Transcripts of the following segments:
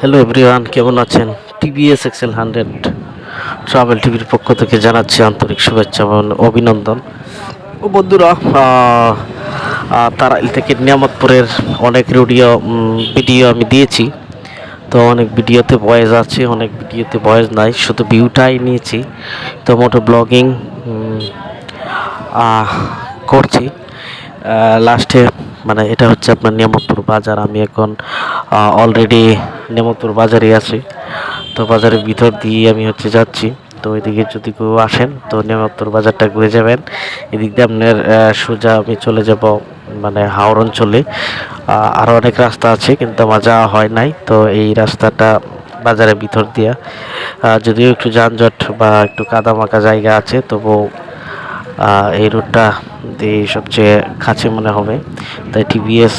Hello everyone কেমন আছেন? TVS Excel hundred travel টিভির পক্ষ থেকে জানাচ্ছি আন্তরিক শুভেচ্ছা এবং অভিনন্দন। ও বন্ধুরা তারাইল থেকে নিয়ামতপুরের অনেক রেডিও ভিডিও আমি দিয়েছি। তো অনেক ভিডিওতে ভয়েস আছে, অনেক ভিডিওতে ভয়েস নাই, শুধু ভিউটাই নিয়েছি। তো মোটো ব্লগিং করছি। লাস্টে মানে এটা হচ্ছে আপনার নিয়ামতপুর বাজার। আমি এখন অলরেডি নিয়ামতপুর বাজারে আছি। তো বাজারের ভিতর দিয়ে আমি হচ্ছে যাচ্ছি। তো এদিকে যদি কেউ আসেন, তো নিয়ামতপুর বাজারটা ঘুরে যাবেন। এদিক দিয়ে আপনার সোজা আমি চলে যাব মানে হাওড় অঞ্চলে। আরও অনেক রাস্তা আছে, কিন্তু আমার যাওয়া হয় নাই। তো এই রাস্তাটা বাজারের ভিতর দিয়া। যদিও একটু যানজট বা একটু কাদামাকা জায়গা আছে তবু এই দিয়ে সবচেয়ে কাছে মনে হবে। তাই টিভিএস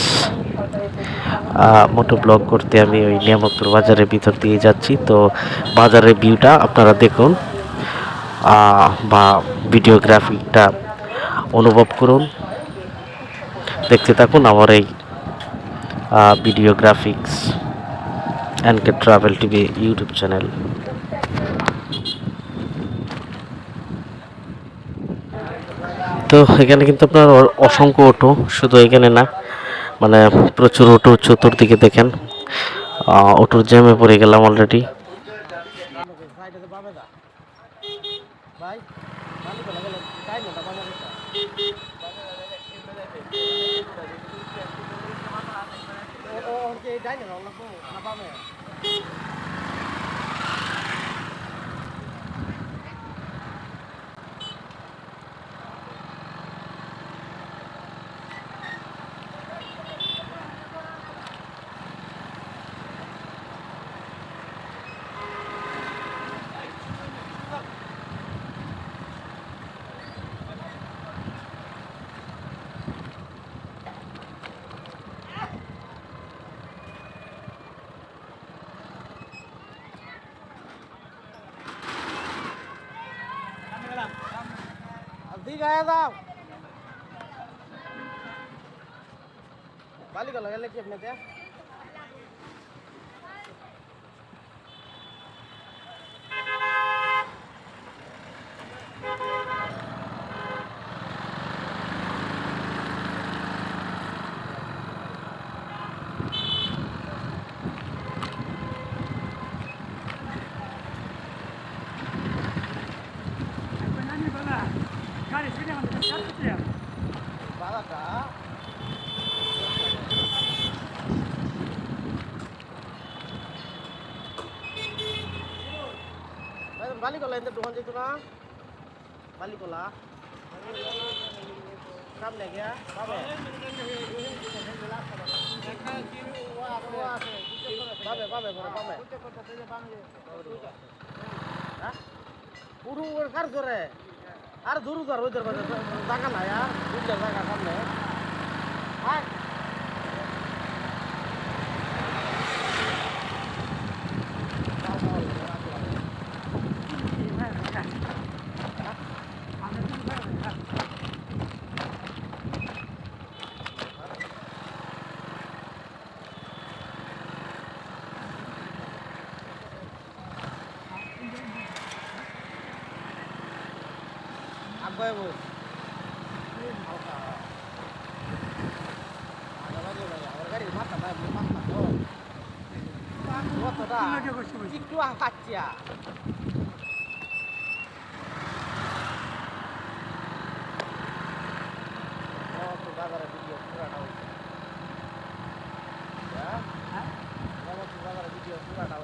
মোটো ব্লগ করতে আমি ওই নিয়ামতপুর বাজারের ভিতর দিয়ে যাচ্ছি। তো বাজারের ভিউটা আপনারা দেখুন বা ভিডিওগ্রাফিটা অনুভব করুন। দেখতে থাকুন আমার এই videographics and K travel TV YouTube channel. তো এখানে কিন্তু আপনার অসংখ্য অটো, শুধু এখানে না মানে প্রচুর অটো চতুর্দিকে দেখেন। অটোর জ্যামে পড়ে গেলাম অলরেডি দীঘায় বালি বালিগলা গেলে কি আপনাদের বালিগলা এতে দোকান যেত না বালিগলা সামনে? পুরো ওর কার করে আর দূর দূর ওই দরবাজা জায়গা নাই, আর। জায়গা সামনে হ্যাঁ আগুয়াই বই আমার গাড়ির মাথা ভাই মাথা তো কতটা একটু কাচ্চিয়া কত বাজারে ভিডিও পুরাটা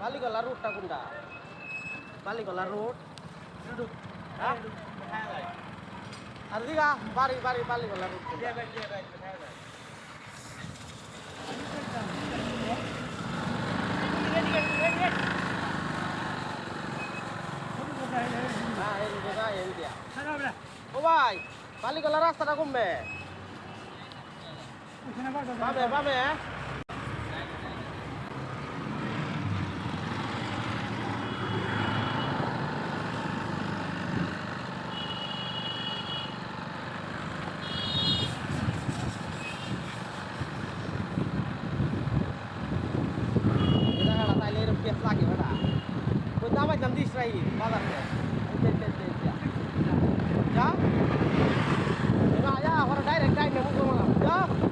বালিগলা রোডটা কোনটা? বালিগলা রোড হ্যাঁ? আর দিঘা বাড়ি বাড়ি, বালিগলা রোড? হ্যাঁ ও ভাই, বালিগলা রাস্তাটা কমবে। পাবে পাবে English Rahil, mother Ja? Ja, ja, direct time, ja?